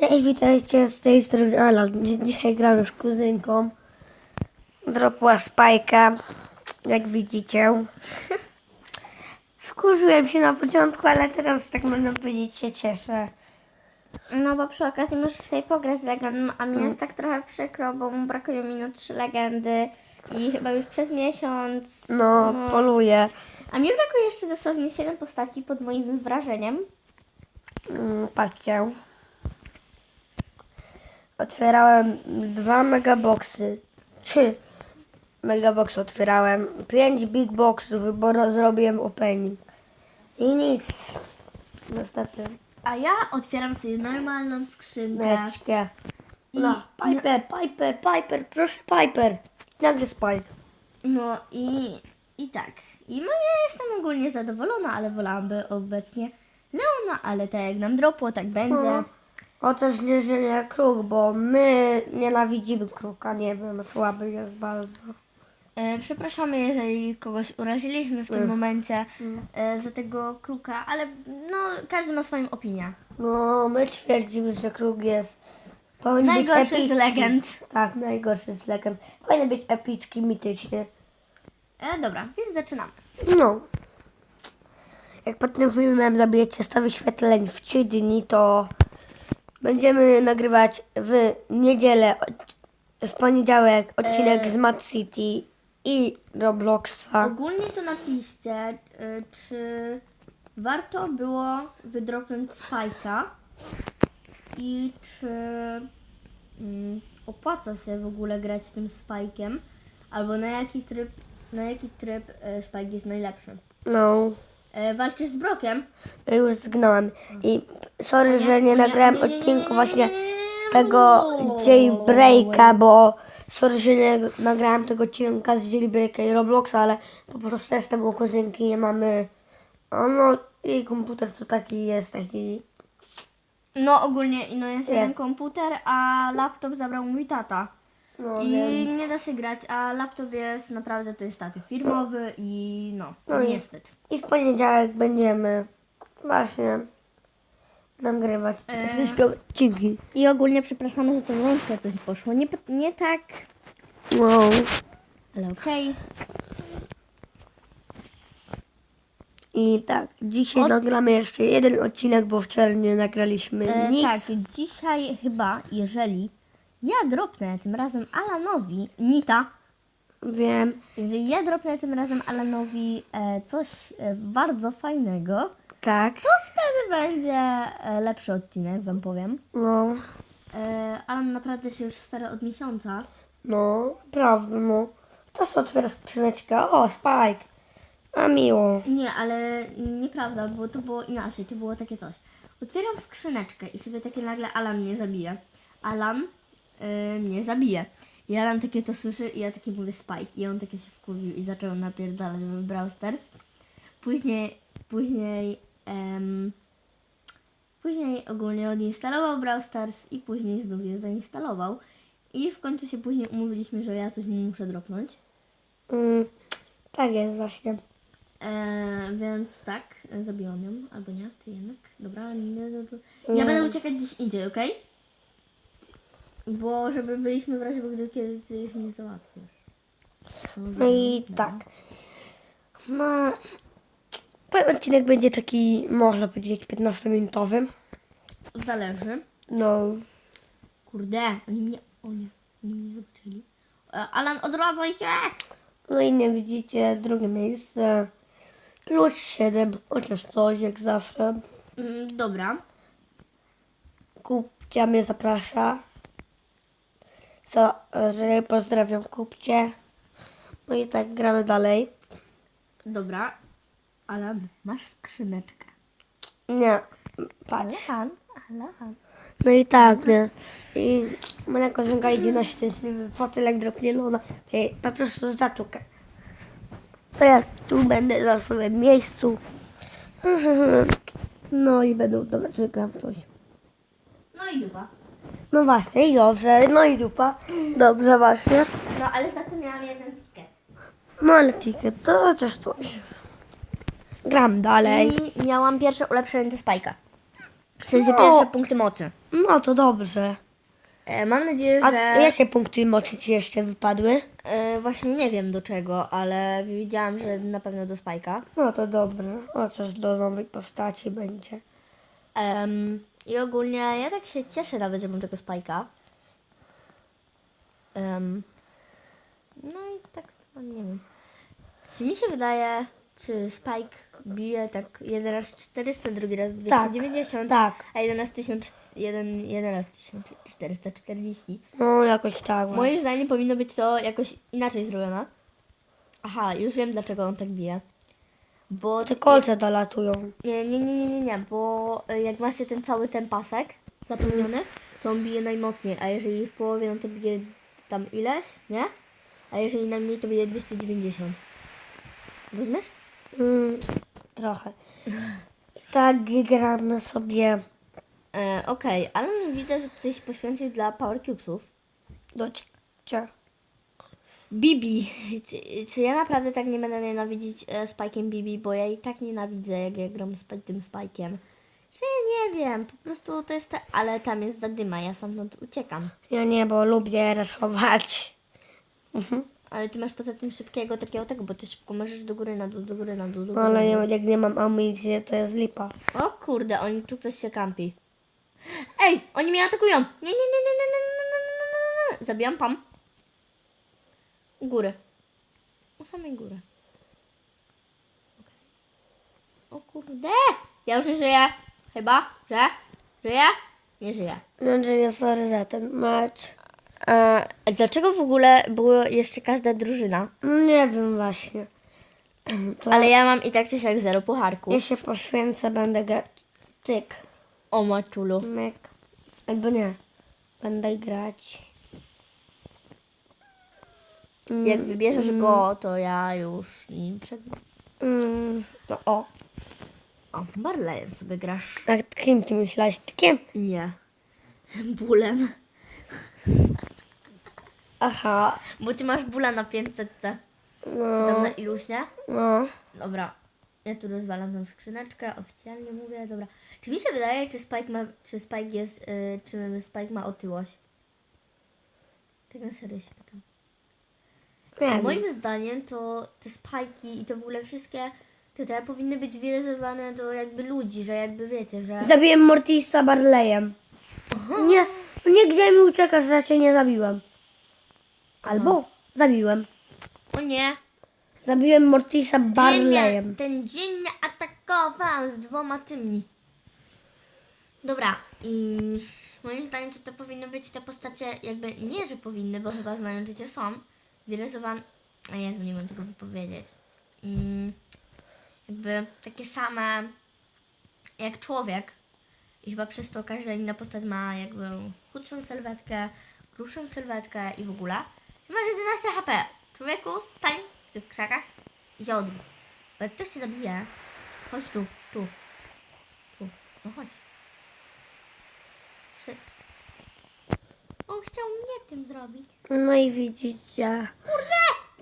Cześć, witajcie z tej strony Alan. Dzi- Dzisiaj gramy z kuzynką. Dropła spajka, jak widzicie. Skurzyłem się na początku, ale teraz tak można powiedzieć się cieszę. No bo przy okazji możesz sobie pograć z legendą, a mi jest tak trochę przykro, bo mu brakuje minut trzy legendy i chyba już przez miesiąc. No, poluję. A mi brakuje jeszcze dosłownie 7 postaci pod moim wrażeniem. Mm, Patrzcie. Otwierałem dwa megaboxy. Trzy megaboxy otwierałem. Pięć big boxów, bo ro- zrobiłem opening. I nic. Niestety. A ja otwieram sobie normalną skrzynkę. Meczkę. I- No, Piper, Piper, Piper, proszę Piper. Nagle Spike. No i, i tak. I no ja jestem ogólnie zadowolona, ale wolałabym obecnie Leona, ale tak jak nam dropło, tak będzie. No. O też nie żyje kruk, bo my nienawidzimy kruka, nie wiem, słaby jest bardzo. E, przepraszamy, jeżeli kogoś uraziliśmy w tym Mm. momencie e, za tego kruka, ale no każdy ma swoją opinię. No, my twierdzimy, że kruk jest. Powinien być Najgorszy z epicki. legend. Tak, najgorszy z legend. Powinien być epicki, mityczny. E, dobra, więc zaczynamy. No. Jak pod tym filmem zabijecie 100 wyświetleń w 3 dni, to będziemy nagrywać w niedzielę, w poniedziałek odcinek E. z Mad City i Robloxa. Ogólnie to napiszcie, e, czy warto było wydropnąć spajka i czy mm, opłaca się w ogóle grać tym spajkiem, albo na jaki tryb, na jaki tryb e, spajk jest najlepszy. No, E, walczysz z Brokiem? już zgnąłem. I sorry, że nie nagrałem odcinku nie, właśnie nie, nie, nie, nie, z tego jailbreaka, bo sorry, że nie nagrałem tego odcinka z jailbreaka i Robloxa, ale po prostu jestem u kuzynki, nie mamy... o, No, jej komputer to taki jest, taki... No ogólnie no jest, jeden komputer, a laptop zabrał mój tata. No, I więc... nie da się grać, a laptop jest naprawdę to jest taty firmowy i no, No i- niezbyt. I w poniedziałek będziemy właśnie nagrywać E. wszystkie odcinki. I ogólnie przepraszamy, że to wątko coś poszło nie, nie tak, No. ale okej. I tak, dzisiaj Od- nagramy jeszcze jeden odcinek, bo wczoraj nie nagraliśmy E, nic. Tak, dzisiaj chyba, jeżeli ja dropnę tym razem Alanowi, Nita, Wiem, jeżeli ja dropnę tym razem Alanowi e, coś e, bardzo fajnego, tak. to wtedy będzie e, lepszy odcinek, wam powiem. No, E, Alan naprawdę się już stara od miesiąca. no, prawda, no. To co otwiera skrzyneczka? O, Spike. A miło. Nie, ale nieprawda, bo to było inaczej, to było takie coś. Otwieram skrzyneczkę i sobie takie nagle Alan mnie zabije. Alan yy, mnie zabije. I Alan takie to słyszy i ja takie mówię Spike. I on takie się wkurwił i zaczął napierdalać w Brawl Stars. Później, później, em, później ogólnie odinstalował Brawl Stars i później znów je zainstalował. I w końcu się później umówiliśmy, że ja coś mu muszę dropnąć. Mm, tak jest właśnie. Eee, więc tak, e, zabiłam ją, albo nie, ty jednak. Dobra, nie, nie, nie. Ja będę uciekać gdzieś indziej, okej? Bo żeby byliśmy w razie, gdy kiedy ty ich nie załatwisz. No i tak. No, ten odcinek będzie taki, można powiedzieć, 15-minutowy. Zależy. No, Kurde, oni mnie, o nie, oni mnie zobaczyli. E, Alan, odradzaj się! no i nie widzicie, drugie miejsce. Klucz 7, chociaż coś, jak zawsze. Mm, dobra. Kupcia mnie zaprasza. Co, że pozdrawiam kupcie. No i tak gramy dalej. Dobra. Alan, masz skrzyneczkę. Nie, patrz. Alan, Alan. No i tak, nie. I moja koleżanka idzie na szczęśliwy fotel, jak dropnie luna. To jej po prostu zatukę. To ja tu będę na swoim miejscu. No i będą dobrze, gram w coś. No i dupa. No właśnie, i dobrze, no i dupa. Dobrze właśnie. No ale za to miałam jeden ticket. No ale ticket, to chociaż coś. Gram dalej. I miałam pierwsze ulepszenie do spajka. W sensie No. pierwsze punkty mocy. No to dobrze. E, mam nadzieję, A że... jakie punkty mocy ci jeszcze wypadły? E, właśnie nie wiem do czego, ale widziałam, że na pewno do Spajka. No to dobrze. O, coś do nowej postaci będzie. Em, I ogólnie ja tak się cieszę nawet, że mam tego Spajka. Em, no i tak, to nie wiem. Czy mi się wydaje, czy Spike bije tak jeden raz 400, drugi raz 290, Tak. a jeden raz 1000, jeden, jeden raz 1440? No jakoś tak właśnie. Moim zdaniem powinno być to jakoś inaczej zrobione. Aha, już wiem dlaczego on tak bije. Bo Te kolce dolatują. nie, nie, nie, nie, nie, nie, bo y, jak macie ten cały ten pasek zapełniony, to on bije najmocniej, a jeżeli w połowie, no to bije tam ileś, nie? A jeżeli najmniej, to bije 290. Rozumiesz? Mm, trochę. Tak gramy sobie E, Okej, ale widzę, że ty się poświęcił dla Power Cubesów. do ciach. Bibi, czy, ja naprawdę tak nie będę nienawidzić e, Spike'iem Bibi, bo ja i tak nienawidzę, jak ja gram z tym Spike'iem. Że nie wiem, po prostu to jest, te, ale tam jest zadyma, ja stamtąd uciekam. Ja nie, bo lubię raszować. Ale ty masz poza tym szybkiego takiego tego, bo ty szybko możesz do góry, na dół, do góry, na dół, do góry. Ale na nie, dół. jak nie mam amunicji, to jest lipa. O kurde, oni tu ktoś się kampi. Ej, oni mnie atakują! Nie, nie, nie, nie, nie, nie, nie, nie, nie, nie. Zabijam pam. U góry. U samej góry. Okej. O kurde! Ja już nie żyję. Chyba, że? Żyję? Nie żyję. No, że nie sorry za ten mecz. E, a dlaczego w ogóle było jeszcze każda drużyna? Nie wiem właśnie. To Ale ja mam i tak coś jak zero pucharków. ja się poświęcę, będę grać tyk, O maczulu. myk. Albo nie. Będę grać. Jak wybierzesz go, to ja już nim przed... Mm, no o. O, Barleyem sobie grasz. A kim ty myślałeś? Tykiem? Nie. Bólem. Aha. Bo ty masz bóla na 500. Tam No. na iluś, nie? No. Dobra. Ja tu rozwalam tą skrzyneczkę, oficjalnie mówię, dobra. Czy mi się wydaje, czy Spike ma, czy Spike jest, y, czy Spike ma otyłość? Tak na serio się pytam. Nie. Moim zdaniem to te spajki i to w ogóle wszystkie te, te powinny być wyrysowane do jakby ludzi, że jakby wiecie, że... Zabiłem Mortisa Barleyem. Nie, no nie gdzie mi uciekasz, raczej nie zabiłem. Albo zabiłem. O nie! Zabiłem Mortisa Barleyem. ten dzień mnie atakował z dwoma tymi. Dobra, i moim zdaniem to, to powinny być te postacie, jakby nie, że powinny, bo chyba znają, życie są, wyrysowane. A Jezu, nie mam tego wypowiedzieć. Mm, jakby takie same jak człowiek. I chyba przez to każda inna postać ma jakby chudszą sylwetkę, grubszą sylwetkę i w ogóle. I masz 11 HP. Człowieku, stań w tych krzakach i się odwróć. Bo jak ktoś cię zabije, chodź tu, tu, tu, no chodź. On chciał mnie tym zrobić. No i widzicie.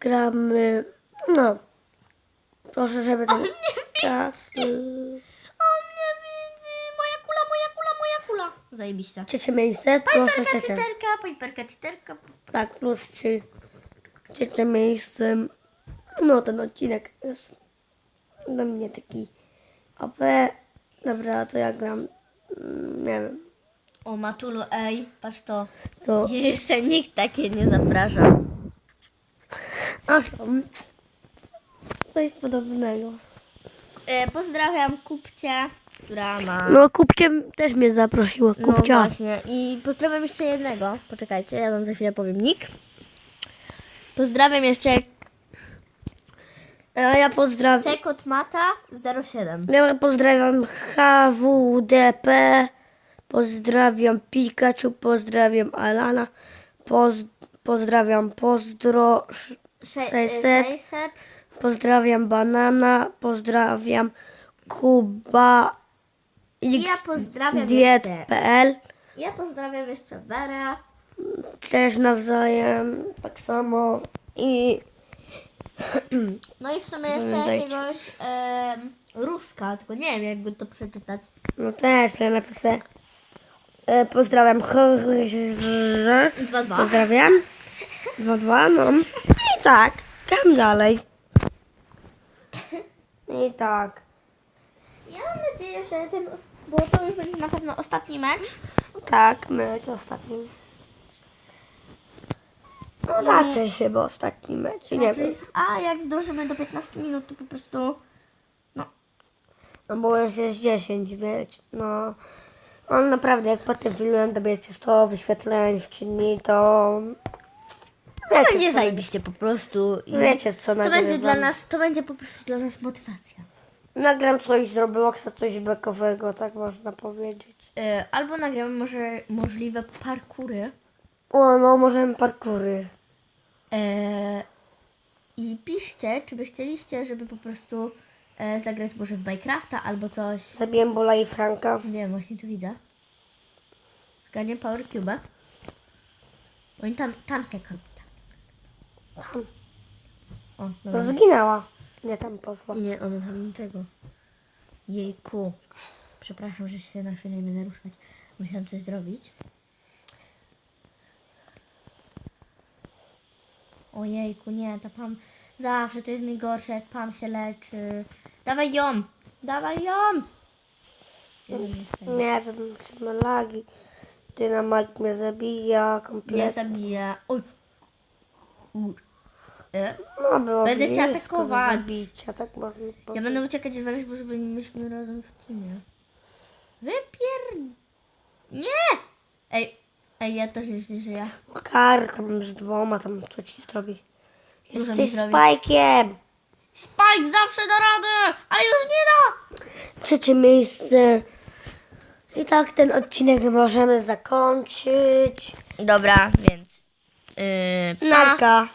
Gramy. No. Proszę, żeby ten czas. On mnie widzi! Moja kula, moja kula, moja kula! Zajebiście. Trzecie miejsce. Proszę, Piperka, trzecie. czyterka, piperka, czyterka. Tak, plus trzy. Trzecie miejsce. No, ten odcinek jest dla mnie taki OP. Dobra, to ja gram. mm, Nie wiem. O Matulu, ej, patrz to. To. Jeszcze nikt takie nie zaprasza. Ach, tam. Coś podobnego. E, pozdrawiam Kupcie, która ma... No, kupcie też mnie zaprosiło. No Kupcia. właśnie. I pozdrawiam jeszcze jednego. Poczekajcie, ja wam za chwilę powiem nick. Pozdrawiam jeszcze A ja pozdrawiam. Cekotmata 07. Ja pozdrawiam HWDP. Pozdrawiam Pikachu. Pozdrawiam Alana. Poz, pozdrawiam Pozdro. Sze- 600. 600. Pozdrawiam Banana. Pozdrawiam Kuba. I ja pozdrawiam Diet.pl Ja pozdrawiam jeszcze Werę. Też nawzajem. Tak samo. I No i w sumie jeszcze Dajcie. jakiegoś em, Ruska, tylko nie wiem jak go to przeczytać. no też ja napisę. E, pozdrawiam. Dwa, dwa. Pozdrawiam. Dwa, dwa, no. I tak, gram dalej. I tak. Ja mam nadzieję, że ten, bo to już będzie na pewno ostatni mecz. Tak, mecz ostatni. No raczej chyba ostatni mecz, nie wiem. A jak zdążymy do 15 minut, to po prostu No bo już jest 10, wiecie, no. On naprawdę, jak potem filmem dobiercie 100 wyświetleń w czynni, to... to będzie zajebiście po prostu. I Wiecie co to będzie dla nas, to będzie po prostu dla nas motywacja. Nagram coś z Robloxa, coś bekowego, tak można powiedzieć. E, albo nagramy może możliwe parkury. O, no możemy parkury. E, I piszcie, czy by chcieliście, żeby po prostu e, zagrać może w Minecrafta albo coś. Zabiłem Bola i Franka. Wiem, właśnie to widzę. Zgadnie Power Cube. Oni tam, tam się kopią. Tam. O, No, dobra. zginęła. Nie, tam poszła. Nie, ona tam tego. Jejku. Przepraszam, że się na chwilę nie będę ruszać. Musiałam coś zrobić. Ojejku, nie, ta Pam zawsze to jest najgorsze, jak Pam się leczy. Dawaj ją! Dawaj ją! Ten. Nie wiem, czy ma lagi. Dynamit mnie zabija Nie kompletnie. zabija. Oj. Kur. E? No, było Będę cię blisko do atakować. Zabicia, tak można Ja powiedzieć. będę uciekać w bo żeby myśmy razem w teamie. Wypier... Nie! Ej, ej, ja też już nie żyję. Kar tam z dwoma, tam co ci zrobi. Jesteś spajkiem. Spike zawsze da radę, ale już nie da! Trzecie miejsce. I tak ten odcinek możemy zakończyć. Dobra, więc... Yy, Narka.